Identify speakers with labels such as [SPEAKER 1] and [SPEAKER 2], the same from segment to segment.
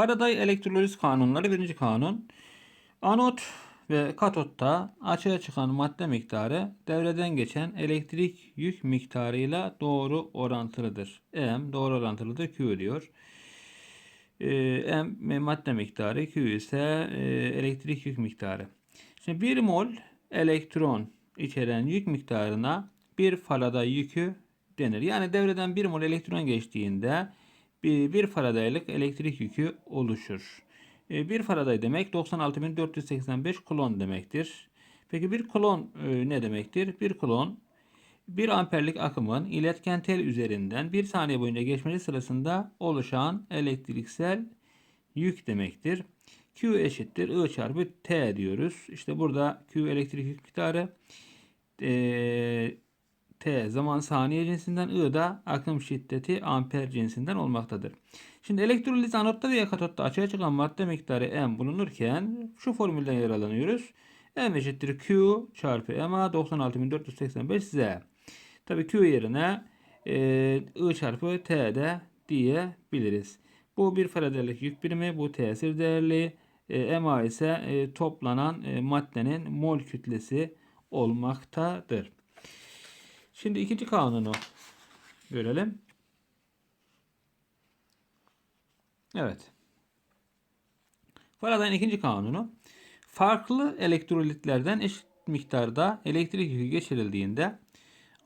[SPEAKER 1] Faraday elektroliz kanunları birinci kanun. Anot ve katotta açığa çıkan madde miktarı devreden geçen elektrik yük miktarıyla doğru orantılıdır. M doğru orantılıdır Q diyor. Ee, M madde miktarı, Q ise e, elektrik yük miktarı. Şimdi 1 mol elektron içeren yük miktarına bir farada yükü denir. Yani devreden 1 mol elektron geçtiğinde bir, bir faradaylık elektrik yükü oluşur. E, bir faraday demek 96.485 kulon demektir. Peki bir kulon e, ne demektir? Bir kulon 1 amperlik akımın iletken tel üzerinden 1 saniye boyunca geçmesi sırasında oluşan elektriksel yük demektir. Q eşittir I çarpı T diyoruz. İşte burada Q elektrik yük miktarı e, T zaman saniye cinsinden I da akım şiddeti amper cinsinden olmaktadır. Şimdi elektroliz anotta veya katotta açığa çıkan madde miktarı M bulunurken şu formülden yararlanıyoruz. M eşittir Q çarpı MA 96.485 Z. Tabii Q yerine e, I çarpı T de diyebiliriz. Bu bir faradaylık yük birimi, bu tesir değerli. E, MA ise e, toplanan e, maddenin mol kütlesi olmaktadır. Şimdi ikinci kanunu görelim. Evet. Faraday'ın ikinci kanunu farklı elektrolitlerden eşit miktarda elektrik yükü geçirildiğinde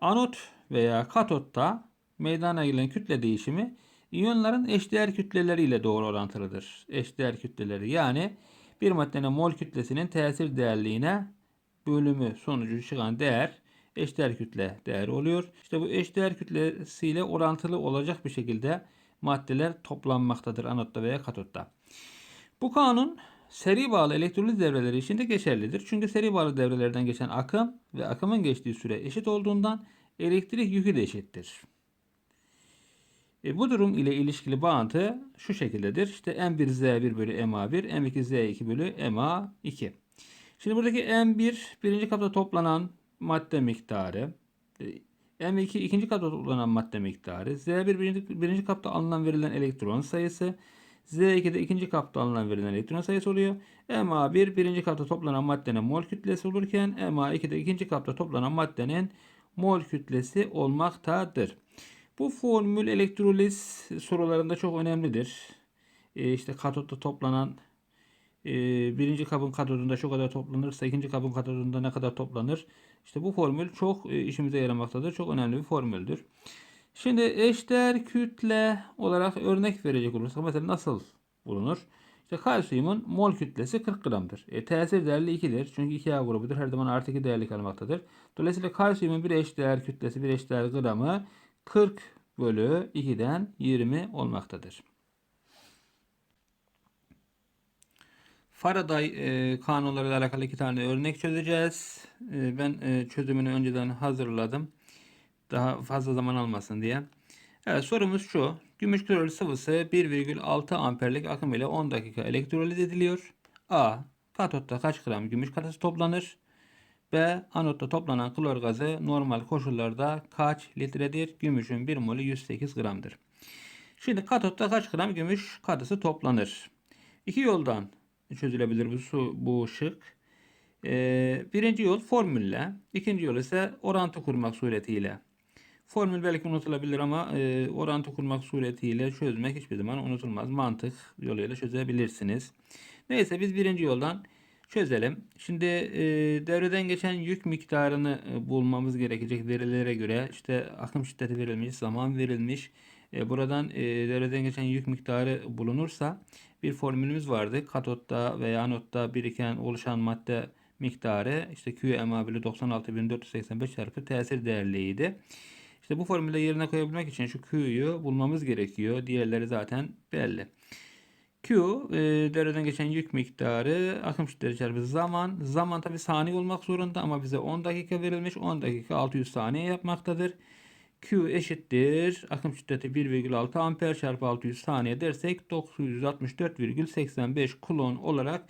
[SPEAKER 1] anot veya katotta meydana gelen kütle değişimi iyonların eşdeğer kütleleriyle doğru orantılıdır. Eşdeğer kütleleri yani bir maddenin mol kütlesinin tesir değerliğine bölümü sonucu çıkan değer eşdeğer kütle değeri oluyor. İşte bu eşdeğer kütlesiyle orantılı olacak bir şekilde maddeler toplanmaktadır anotta veya katotta. Bu kanun seri bağlı elektroliz devreleri için de geçerlidir. Çünkü seri bağlı devrelerden geçen akım ve akımın geçtiği süre eşit olduğundan elektrik yükü de eşittir. E, bu durum ile ilişkili bağıntı şu şekildedir. İşte M1Z1 bölü MA1, M2Z2 bölü MA2. Şimdi buradaki M1 birinci kapta toplanan madde miktarı. E, M2 ikinci kapta toplanan madde miktarı. Z1 birinci, birinci kapta alınan verilen elektron sayısı. Z2'de ikinci kapta alınan verilen elektron sayısı oluyor. MA1 birinci kapta toplanan maddenin mol kütlesi olurken MA2'de ikinci kapta toplanan maddenin mol kütlesi olmaktadır. Bu formül elektroliz sorularında çok önemlidir. E işte katotta toplanan e, birinci kabın katodunda şu kadar toplanırsa ikinci kabın katodunda ne kadar toplanır? İşte bu formül çok e, işimize yaramaktadır. Çok önemli bir formüldür. Şimdi eşdeğer kütle olarak örnek verecek olursak mesela nasıl bulunur? İşte kalsiyumun mol kütlesi 40 gramdır. E, tesir değerli 2'dir. Çünkü 2A grubudur. Her zaman artı 2 değerli kalmaktadır. Dolayısıyla kalsiyumun bir eşdeğer kütlesi, bir eşdeğer gramı 40 bölü 2'den 20 olmaktadır. Faraday e, kanunlarıyla alakalı iki tane örnek çözeceğiz. E, ben e, çözümünü önceden hazırladım. Daha fazla zaman almasın diye. Evet sorumuz şu. Gümüş klorür sıvısı 1,6 amperlik akım ile 10 dakika elektroliz ediliyor. A. Katotta kaç gram gümüş katası toplanır? B. Anotta toplanan klor gazı normal koşullarda kaç litredir? Gümüşün 1 molü 108 gramdır. Şimdi katotta kaç gram gümüş katısı toplanır? İki yoldan çözülebilir bu, su, bu şık. Ee, birinci yol formülle. ikinci yol ise orantı kurmak suretiyle. Formül belki unutulabilir ama e, orantı kurmak suretiyle çözmek hiçbir zaman unutulmaz. Mantık yoluyla çözebilirsiniz. Neyse biz birinci yoldan çözelim. Şimdi e, devreden geçen yük miktarını e, bulmamız gerekecek verilere göre işte akım şiddeti verilmiş, zaman verilmiş. E, buradan e, devreden geçen yük miktarı bulunursa bir formülümüz vardı. Katotta veya anotta biriken oluşan madde miktarı işte Q MA bölü 96.485 çarpı tesir değerliydi. İşte bu formülde yerine koyabilmek için şu Q'yu bulmamız gerekiyor. Diğerleri zaten belli. Q e, devreden geçen yük miktarı akım şiddeti çarpı zaman. Zaman tabi saniye olmak zorunda ama bize 10 dakika verilmiş. 10 dakika 600 saniye yapmaktadır. Q eşittir. Akım şiddeti 1,6 amper çarpı 600 saniye dersek 964,85 kulon olarak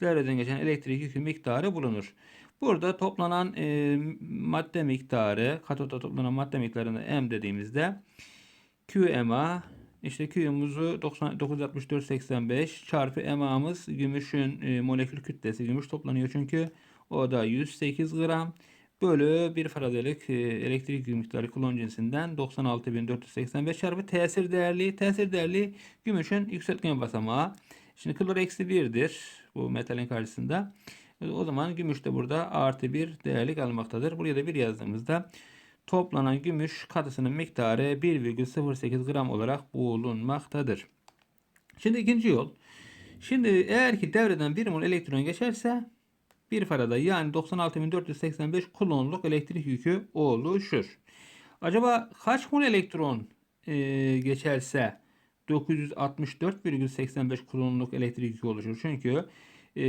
[SPEAKER 1] devreden geçen elektrik yükü miktarı bulunur. Burada toplanan e, madde miktarı, katoda toplanan madde miktarını M dediğimizde QMA işte Q'muzu 90 964.85 çarpı EMA'mız gümüşün e, molekül kütlesi. Gümüş toplanıyor çünkü o da 108 gram bölü 1 faradalık e, elektrik miktarı kulon cinsinden 96.485 çarpı tesir değerli. Tesir değerli gümüşün yükseltgen basamağı. Şimdi klor eksi 1'dir bu metalin karşısında. O zaman gümüş de burada artı 1 değerlik almaktadır. Buraya da 1 yazdığımızda toplanan gümüş katısının miktarı 1,08 gram olarak bulunmaktadır. Şimdi ikinci yol. Şimdi eğer ki devreden 1 mol elektron geçerse 1 farada yani 96.485 kulonluk elektrik yükü oluşur. Acaba kaç mol elektron e, geçerse 964,85 kulonluk elektrik yükü oluşur? Çünkü e,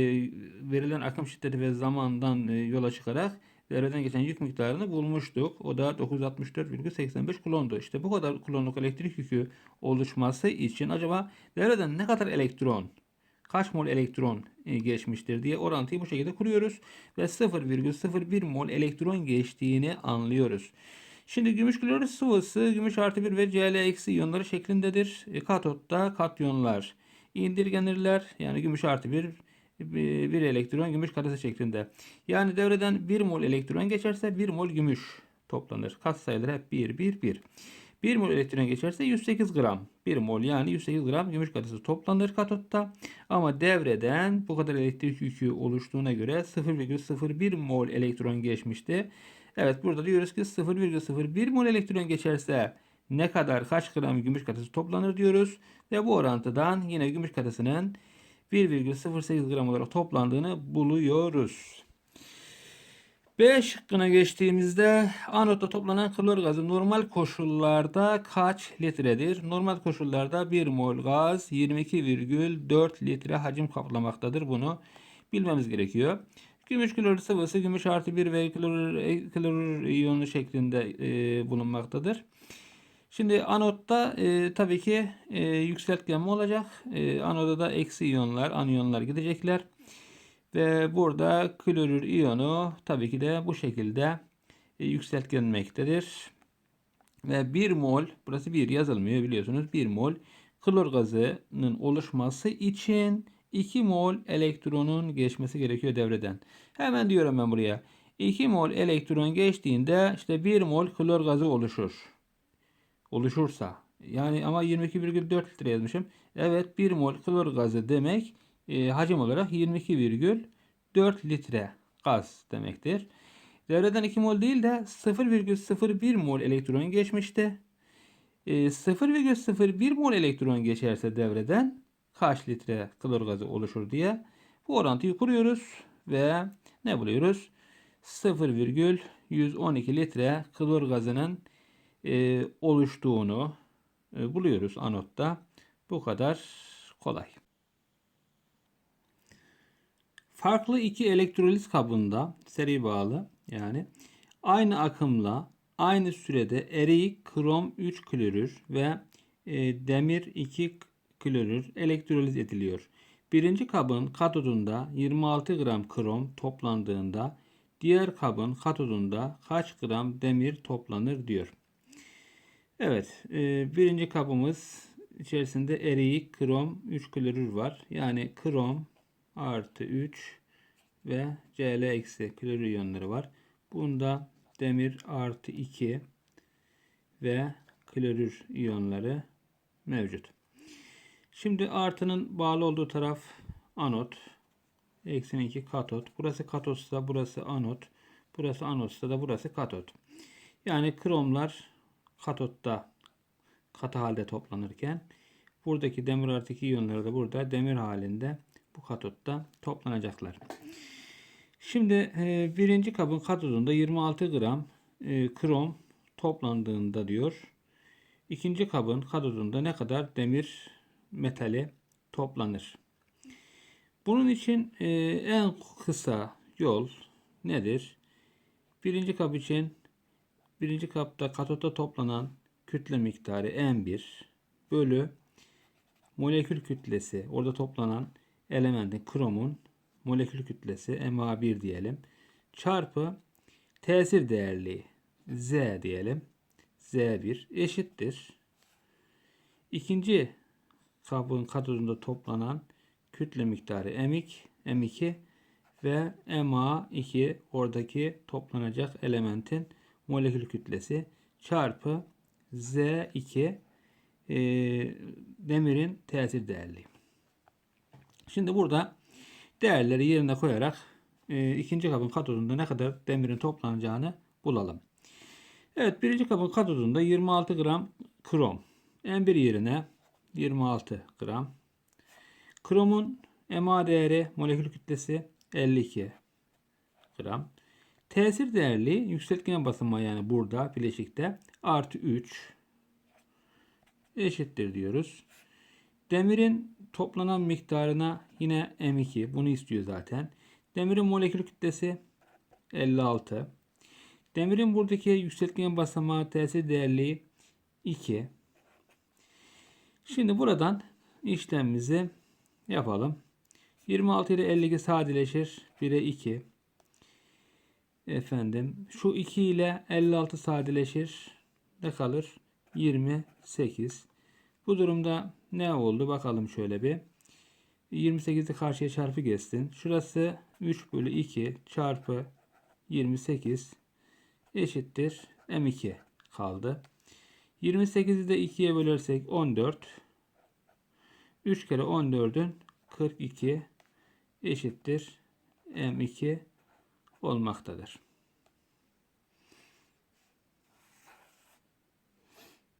[SPEAKER 1] verilen akım şiddeti ve zamandan e, yola çıkarak devreden geçen yük miktarını bulmuştuk. O da 964,85 kulondu. İşte bu kadar kulonluk elektrik yükü oluşması için acaba devreden ne kadar elektron kaç mol elektron e, geçmiştir diye orantıyı bu şekilde kuruyoruz ve 0,01 mol elektron geçtiğini anlıyoruz. Şimdi gümüş klorür sıvısı gümüş artı 1 ve Cl eksi iyonları şeklindedir. E, Katotta katyonlar indirgenirler. Yani gümüş artı 1 bir elektron gümüş katısı şeklinde. Yani devreden 1 mol elektron geçerse 1 mol gümüş toplanır. Kat sayıları hep 1 1 1. 1 mol elektron geçerse 108 gram. 1 mol yani 108 gram gümüş katısı toplanır katotta. Ama devreden bu kadar elektrik yükü oluştuğuna göre 0,01 mol elektron geçmişti. Evet burada diyoruz ki 0,01 mol elektron geçerse ne kadar kaç gram gümüş katısı toplanır diyoruz. Ve bu orantıdan yine gümüş katısının 1,08 gram olarak toplandığını buluyoruz. B şıkkına geçtiğimizde anotta toplanan klor gazı normal koşullarda kaç litredir? Normal koşullarda 1 mol gaz 22,4 litre hacim kaplamaktadır. Bunu bilmemiz gerekiyor. Gümüş klorür sıvısı gümüş artı 1 ve klorür, klorür iyonu şeklinde e, bulunmaktadır. Şimdi anotta e, tabii ki e, yükseltgenme olacak. E, anoda da eksi iyonlar, anyonlar gidecekler. Ve burada klorür iyonu tabii ki de bu şekilde e, yükseltgenmektedir. Ve 1 mol, burası 1 yazılmıyor biliyorsunuz. 1 mol klor gazının oluşması için 2 mol elektronun geçmesi gerekiyor devreden. Hemen diyorum ben buraya. 2 mol elektron geçtiğinde işte 1 mol klor gazı oluşur. Oluşursa. Yani ama 22,4 litre yazmışım. Evet 1 mol klor gazı demek e, hacim olarak 22,4 litre gaz demektir. Devreden 2 mol değil de 0,01 mol elektron geçmişti. E, 0,01 mol elektron geçerse devreden kaç litre klor gazı oluşur diye bu orantıyı kuruyoruz ve ne buluyoruz? 0,112 litre klor gazının e, oluştuğunu e, buluyoruz anotta. Bu kadar kolay. Farklı iki elektrolit kabında seri bağlı yani aynı akımla aynı sürede eriyik krom 3 klorür ve e, demir 2 klorür elektrolit ediliyor. Birinci kabın katodunda 26 gram krom toplandığında diğer kabın katodunda kaç gram demir toplanır diyor. Evet e, birinci kabımız içerisinde eriyik krom 3 klorür var. Yani krom artı 3 ve Cl eksi klorür iyonları var. Bunda demir artı 2 ve klorür iyonları mevcut. Şimdi artının bağlı olduğu taraf anot. Eksi 2 katot. Burası katotsa burası anot. Burası anotsa da burası katot. Yani kromlar katotta katı halde toplanırken buradaki demir artı 2 iyonları da burada demir halinde bu katotta toplanacaklar. Şimdi e, birinci kabın katodunda 26 gram e, krom toplandığında diyor. İkinci kabın katodunda ne kadar demir metali toplanır? Bunun için e, en kısa yol nedir? Birinci kap için birinci kapta katoda toplanan kütle miktarı M1 bölü molekül kütlesi orada toplanan elementin kromun molekül kütlesi MA1 diyelim. Çarpı tesir değerli Z diyelim. Z1 eşittir. İkinci kabın katodunda toplanan kütle miktarı M2, M2 ve MA2 oradaki toplanacak elementin molekül kütlesi çarpı Z2 e, demirin tesir değerliği. Şimdi burada değerleri yerine koyarak e, ikinci kabın katodunda ne kadar demirin toplanacağını bulalım. Evet birinci kabın katodunda 26 gram krom. M1 yerine 26 gram. Kromun MA değeri molekül kütlesi 52 gram. Tesir değerli yükseltgen basınma yani burada bileşikte artı 3 eşittir diyoruz. Demirin toplanan miktarına yine M2 bunu istiyor zaten. Demirin molekül kütlesi 56. Demirin buradaki yükseltgen basamağı tesir değerliği 2. Şimdi buradan işlemimizi yapalım. 26 ile 52 sadeleşir. 1'e 2. Efendim şu 2 ile 56 sadeleşir. Ne kalır? 28. Bu durumda ne oldu? Bakalım şöyle bir. 28'i karşıya çarpı geçsin. Şurası 3 bölü 2 çarpı 28 eşittir. M2 kaldı. 28'i de 2'ye bölersek 14. 3 kere 14'ün 42 eşittir. M2 olmaktadır.